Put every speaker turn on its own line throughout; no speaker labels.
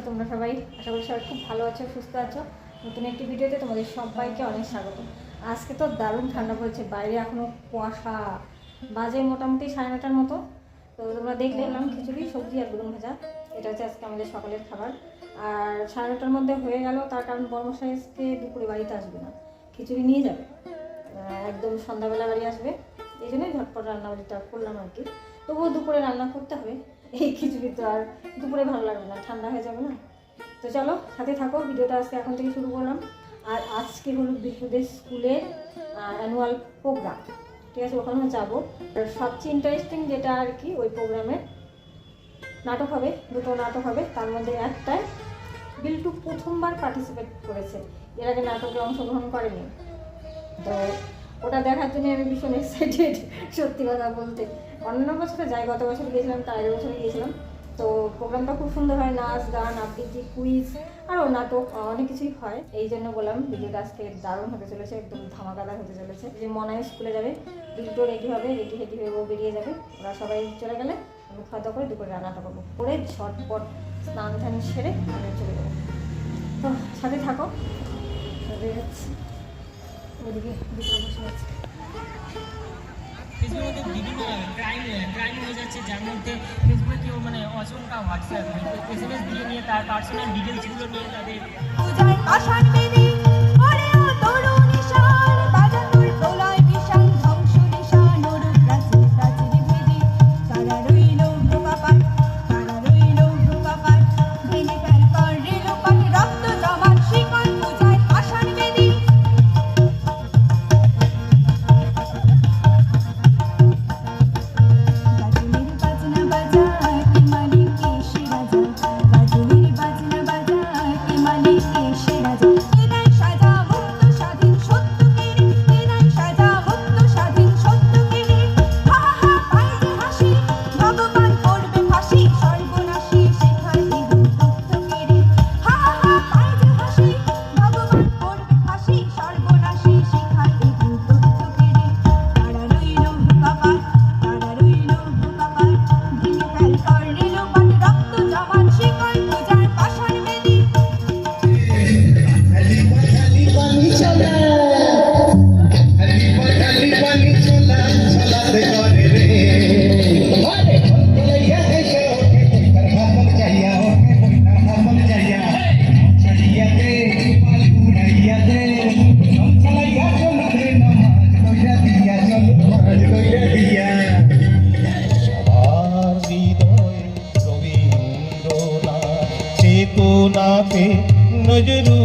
আছো তোমরা সবাই আশা করি সবাই খুব ভালো আছো, সুস্থ আছো। নতুন একটি ভিডিওতে তোমাদের সবাইকে অনেক স্বাগত। আজকে তো দারুণ ঠান্ডা পড়েছে, বাইরে এখনও কুয়াশা। বাজে মোটামুটি সাড়ে নটার মতো। তো তোমরা দেখলে এলাম খিচুড়ি, সবজি আর বেগুন ভাজা। এটা হচ্ছে আজকে আমাদের সকালের খাবার। আর সাড়ে নটার মধ্যে হয়ে গেল, তার কারণ বর্মশাই আজকে দুপুরে বাড়িতে আসবে না। খিচুড়ি নিয়ে যাবে। একদম সন্ধ্যাবেলা বাড়ি আসবে। এই জন্যই ঝটপট রান্নাবাড়িটা করলাম আর কি। তবুও দুপুরে রান্না করতে হবে। এই খিচুড়ি তো আর দুপুরে ভালো লাগবে না, ঠান্ডা হয়ে যাবে না? তো চলো, সাথে থাকো, ভিডিওটা আজকে এখন থেকে শুরু করলাম। আর আজকে হলো বিশুদের স্কুলের অ্যানুয়াল প্রোগ্রাম ঠিক আছে, ওখানেও যাব। আর সবচেয়ে ইন্টারেস্টিং যেটা আর কি, ওই প্রোগ্রামে নাটক হবে, দুটো নাটক হবে। তার মধ্যে একটায় বিল্টু প্রথমবার পার্টিসিপেট করেছে। এর আগে নাটকে অংশগ্রহণ করেনি। তো ওটা দেখার জন্য আমি ভীষণ এক্সাইটেড সত্যি কথা বলতে। অন্যান্য বছরে যাই গত বছর গিয়েছিলাম, তার আগের বছর গিয়েছিলাম। তো প্রোগ্রামটা খুব সুন্দর হয়, নাচ, গান, আবৃত্তি কুইজ আরও নাটক, অনেক কিছুই হয়। এই জন্য বললাম ভিডিওটা আজকে দারুণ হতে চলেছে, একদম ধামাকাদার হতে চলেছে। যে মনায় স্কুলে যাবে, দুটো রেডি হবে রেডি রেডি হয়ে ও বেরিয়ে যাবে। ওরা সবাই চলে গেলে, আমি খাওয়া দাওয়া করে দুপুরে রান্নাটা করব। করে ঝটপট স্নান ধান সেরে আমি চলে যাব। তো সাথে থাকো। ওদিকে বসে আছে।
ফেসবুকের বিভিন্ন ক্রাইম ক্রাইম হয়ে যাচ্ছে, যার মধ্যে ফেসবুকে কেউ মানে অসংখ্য হোয়াটসঅ্যাপ এস এম এস দিয়ে নিয়ে তার পার্সোনাল ডিটেলসগুলো নিয়ে তাদের
চেতনাতে নজরু।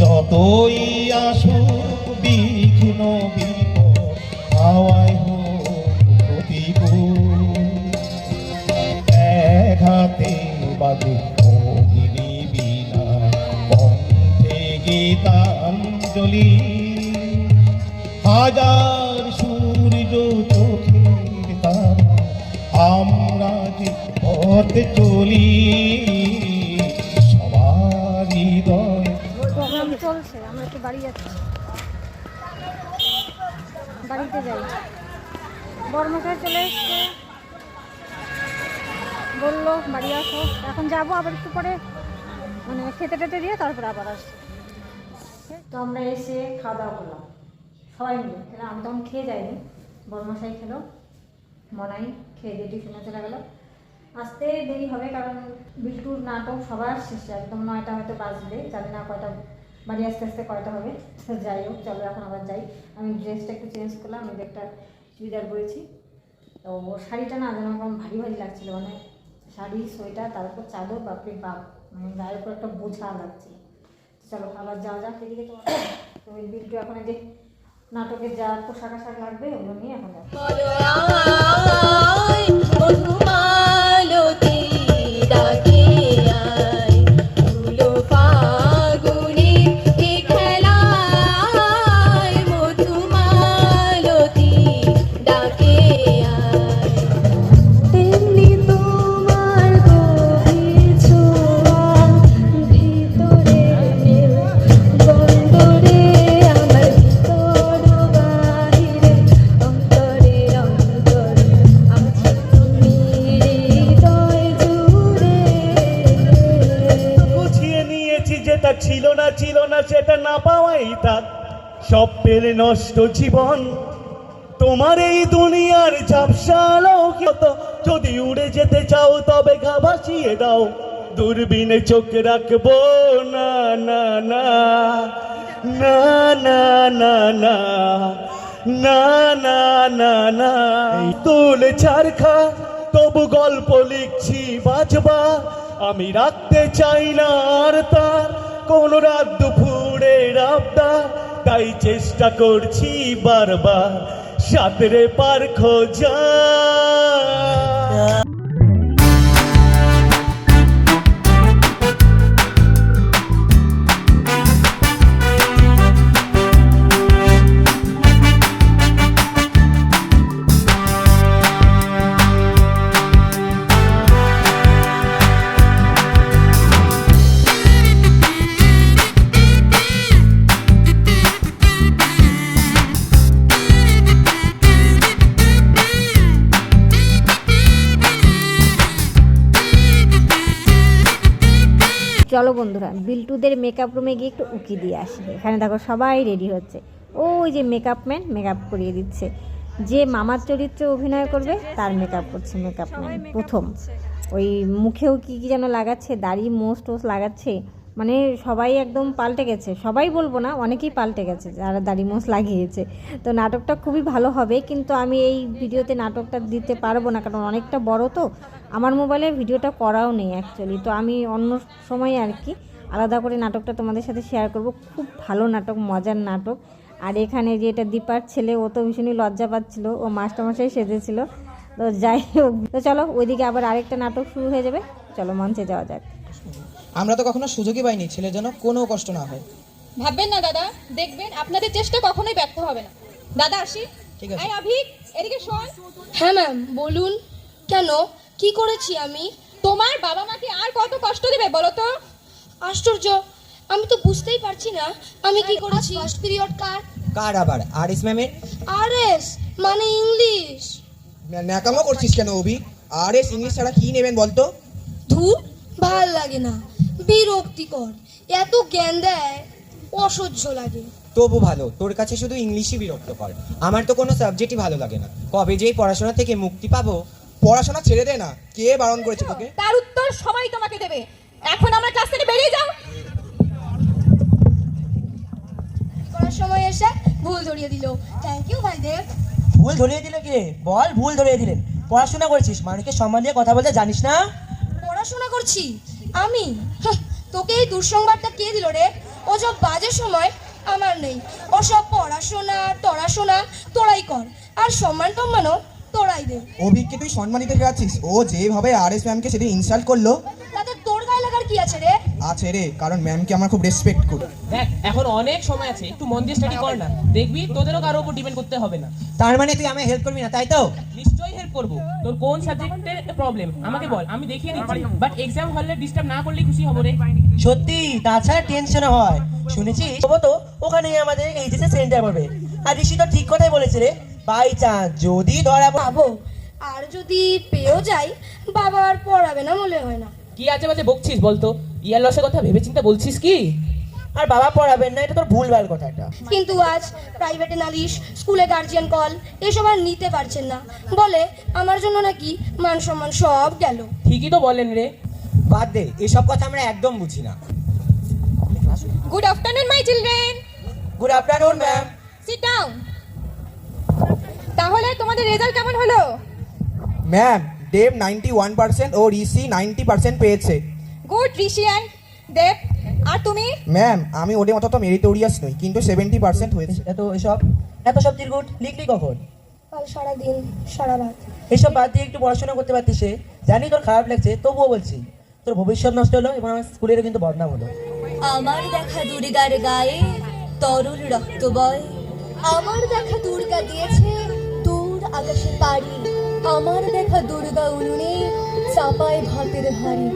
যতই আসুক বিঘ্ন বিপদ হাওয়ায় কণ্ঠে গীতাঞ্জলি। হাজার সূর্য পথে চলি সবার হৃদয়।
চলছে আমরা একটু বাড়ি যাচ্ছি। বাড়িতে যাই। বর্মশাই চলে এসছে। বলল বাড়ি আসো। এখন যাব আবার একটু পরে। মানে খেতে টেতে দিয়ে তারপরে আবার আসব তো আমরা এসে খাওয়া দাওয়া করলাম। সবাই মিলে। এরা আমি খেয়ে যাইনি বর্মশাই খেলো। মনাই খেয়ে দিয়ে টিউশনে চলে গেলো। আসতে দেরি হবে কারণ বিল্টুর নাটক সবার শেষে একদম নয়টা হয়তো বাজবে জানি না কয়টা বাড়ি আসতে আসতে কয়টা হবে যাই হোক চলো এখন আবার যাই আমি ড্রেসটা একটু চেঞ্জ করলাম আমি একটা চুড়িদার পরেছি তো শাড়িটা না যেন কেমন ভারী ভারী লাগছিল মানে শাড়ি সোয়েটার তার উপর চাদর বাপরে বাপ মানে গায়ের উপর একটা বোঝা লাগছিল চলো আবার যাওয়া যাক এদিকে তোমার তো ওই বিল্টু এখন যে নাটকের যা পোশাক আশাক লাগবে ওগুলো নিয়ে এখন যাব
না পাওয়াই তার স্বপ্নের নষ্ট জীবন তোমার এই দুনিয়ার ঝাপসালোকিত যদি উড়ে যেতে চাও তবে গা ভাসিয়ে দাও দূরবীনে চোখ রাখব না না না না না না না না না না না তুলে ছাড়খা তবু গল্প লিখছি বাজবা আমি রাখতে চাই না আর তার কোন রাত দুপুরে রাবদা তাই চেষ্টা করছি বারবার। সাঁতরে পার খোঁজা।
চলো বন্ধুরা, বিল্টুদের মেকআপ রুমে গিয়ে একটু উকি দিয়ে আসি। এখানে দেখো সবাই রেডি হচ্ছে। ও ওই যে মেকআপ ম্যান মেকআপ করিয়ে দিচ্ছে। যে মামার চরিত্রে অভিনয় করবে, তার মেকআপ করছে মেকআপ ম্যান প্রথম। ওই মুখেও কী কী যেন লাগাচ্ছে, দাড়ি মোস্ট টোস লাগাচ্ছে। মানে সবাই একদম পাল্টে গেছে। সবাই বলব না, অনেকেই পাল্টে গেছে, যারা দাড়ি মোষ লাগিয়েছে। তো নাটকটা খুবই ভালো হবে, কিন্তু আমি এই ভিডিওতে নাটকটা দিতে পারব না, কারণ অনেকটা বড় তো। আমার মোবাইলে ভিডিওটা করাও নেই অ্যাকচুয়ালি তো আমি অন্য সময় আর কি আলাদা করে নাটকটা তোমাদের সাথে শেয়ার করব। খুব ভালো নাটক, মজার নাটক। আর এখানে যে এটা দীপার ছেলে, ও তো ভীষণই লজ্জা পাচ্ছিল, ও মাস্টারমশাই সেজেছিল। তো যাই হোক, তো চলো, ওইদিকে আবার আরেকটা নাটক শুরু হয়ে যাবে। চলো, মঞ্চে যাওয়া যাক।
আমরা তো কখনো সুযোগই পাইনি ছেলের জন্য কোনো কষ্ট না হয়।
ভাববেন না দাদা। দেখবেন আপনাদের চেষ্টা কখনোই ব্যর্থ হবে না। দাদা আসি।
ঠিক আছে।
এই অভিক এদিকে শোন।
হ্যাঁ ম্যাম বলুন। কেন? কি করেছি আমি?
তোমার বাবা মাকে আর কত কষ্ট দেবে বলো তো?
আশ্চর্য। আমি তো বুঝতেই পারছি না আমি কি করেছি? ফার্স্ট পিরিয়ড কার?
কার আবার? আর এস ম্যামের
আর এস মানে ইংলিশ।
ন্যাকামো করছিস কেন অভি? আর এস ইংলিশ ছাড়া কি নেবেন বলতো?
ধুর ভালো লাগে না। বিরক্তিকর। এত জ্ঞান দেয় অসহ্য লাগে।
তবু ভালো তোর কাছে শুধু ইংলিশই বিরক্ত কর আমার তো কোনো সাবজেক্টই ভালো লাগে না। কবে যেই পড়াশোনা থেকে মুক্তি পাবো পড়াশোনা ছেড়ে দে না। কে বারণ করেছে তোকে?
তার উত্তর সবাই তোমাকে দেবে। এখন আমার ক্লাস থেকে বেরিয়ে যাও।
করার সময় এসে ভুল ধরিয়ে দিল। থ্যাংক ইউ ভাইদেব।
ভুল ধরিয়ে দিল কে? বল ভুল ধরিয়ে দিলেন পড়াশোনা করছিস মানুষকে সম্মান দিয়ে কথা বলতে জানিস না?
পড়াশোনা করছি। আমি? তোকে এই দুঃসংবাদটা কে দিল রে? ও সব বাজে সময় আমার নেই। ও সব পড়াশোনা টড়াশোনা তোরাই কর। আর সম্মান টম্মানও তোরাই দে।
অভিককে তুই সম্মানিত আছিস ও যেভাবে আর এস ম্যামকে সেদিন ইনসাল্ট করল।
তাতে তোর গায়ে লাগার কি আছে রে?
আছে রে কারণ ম্যামকে আমার খুব রেসপেক্ট করি।
দেখ এখন অনেক সময় আছে একটু মন দিয়ে স্টাডি কর না। দেখবি তোদেরও কারও উপর ডিপেন্ড করতে হবে না।
তার মানে তুই আমায় হেল্প করবি না তাই তো?
করব? তোর কোন সাবজেক্টে প্রবলেম আমাকে বল আমি দেখিয়ে দিচ্ছি। বাট এক্সাম হলে ডিস্টার্ব না করলে খুশি হব রে।
সত্যি তাছাড়া টেনশন হয়। শুনেছিস? তবু তো ওখানেই আমাদের এইচএসএ সেন্টার পড়বে। আর ঋষি তো ঠিক কথাই বলেছে রে। বাই চান্স যদি ধরা
পাবো। আর যদি পেয়েও যাই বাবা আর পড়াবে না মনে হয় না।
কি আছে বাজে বকছিস বলতো? ইয়ার লসের কথা ভেবেচিন্তে বলছিস কি?
আর বাবা পড়াবেন না এটা তোর ভুলভাল কথা এটা
কিন্তু আজ প্রাইভেটে নালিশ স্কুলে গার্জিয়ান কল এসব আর নিতে পারছেন না। বলে আমার জন্য নাকি মান সম্মান সব গেল।
ঠিকই তো বলেন রে।
বাদ দে এসব কথা আমরা একদম বুঝি না।
Good afternoon my children
good afternoon ma'am
sit down তাহলে তোমাদের রেজাল্ট কেমন হলো?
Ma'am Dev ninety one percent ও ঋষি নাইনটি পার্সেন্ট পেয়েছে।
গুড ঋষি অ্যান্ড দেব আর তুমি?
ম্যাম আমি ওদের মতো তো মেরিটোরিয়াস নই কিন্তু সেভেন্টি পার্সেন্ট হয়েছে।
এত এসব এত সব চিরকুট লিখলি কখন?
কাল সারাদিন সারা রাত।
এসব বাদ দিয়ে একটু পড়াশোনা করতে পারতিস জানি তোর খারাপ লাগছে তবুও বলছি তোর ভবিষ্যৎ নষ্ট হলো এবং আমার স্কুলেরও কিন্তু বদনাম হলো।
আমার দেখা দুর্গার গায়ে তরুণ রক্ত বয়। আমার দেখা দুর্গা দিয়েছে দূর আকাশে পাড়ি। আমার দেখা দুর্গা উনুনে চাপায় ভাতের হাড়ি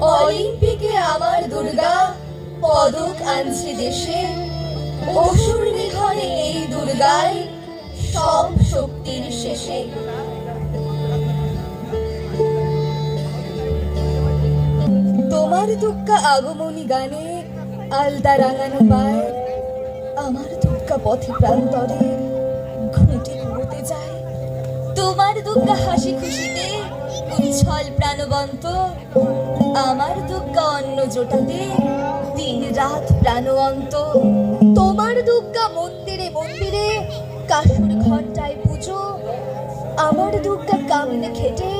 অলিম্পিকে আমার দুর্গা, পদক আনছে দেশে। অসুর নিধনে এই দুর্গায় সব শক্তির শেষে। তোমার দুঃখা আগমনী গানে আলদা রাঙানো পায়। আমার দুর্গা পথে প্রান্তরে ঘুঁটে ঘুরতে যায়। তোমার দুর্গা হাসি খুশিতে উচ্ছল প্রাণবন্ত। আমার দুর্গা অন্ন জোটাতে দিন রাত প্রাণবন্ত তোমার দুর্গা মন্দিরে মন্দিরে কাশুর ঘন্টায় পুজো, আমার দুর্গা কামিনে খেটে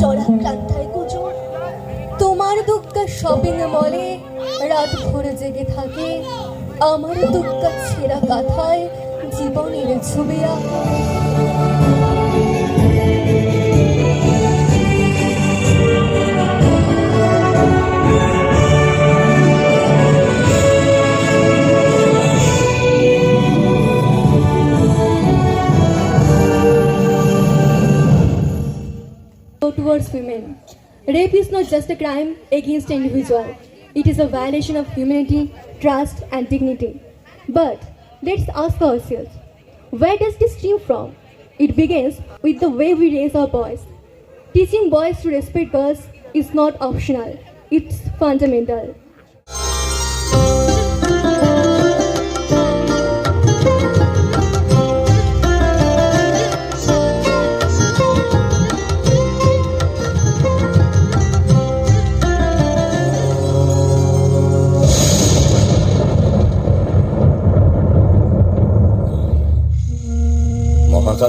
চড়া প্রান্তায় কুজো। তোমার দুর্গা শপিং মলে রাত ভরে জেগে থাকে, আমার দুর্গা ছেঁড়া কাথায় জীবনের ছবি আঁকা।
Towards women. Rape is not just a crime against an individual. It is a violation of humanity, trust and dignity. But let's ask ourselves, where does this stem from? It begins with the way we raise our boys. Teaching boys to respect girls is not optional, it's fundamental.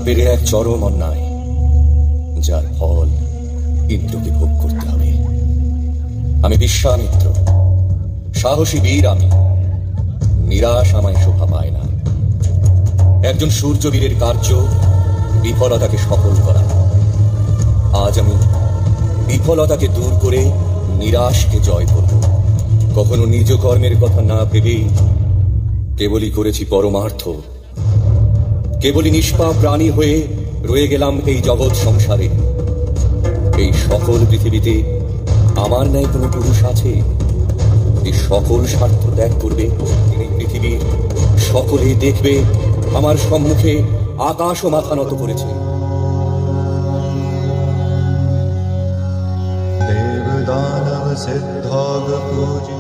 মহাকাব্যের এক চরম অন্যায়, যার ফল ইন্দ্রকে ভোগ করতে হবে। আমি বিশ্বামিত্র, সাহসী বীর আমি, নিরাশ আমায় শোভা পায় না। একজন সূর্যবীরের কার্য বিফলতাকে সফল করা। আজ আমি বিফলতাকে দূর করে নিরাশকে জয় করব। কখনো নিজ কর্মের কথা না ভেবেই কেবলই করেছি পরমার্থ কেবলই নিষ্পা প্রাণী হয়ে রয়ে গেলাম এই জগৎ সংসারে। এই সকল পৃথিবীতে আমার ন্যায় কোনো পুরুষ আছে, যে সকল স্বার্থ ত্যাগ করবে। এই পৃথিবী সকলে দেখবে, আমার সম্মুখে আকাশও মাথা নত করেছে।
দেবদানব পূজি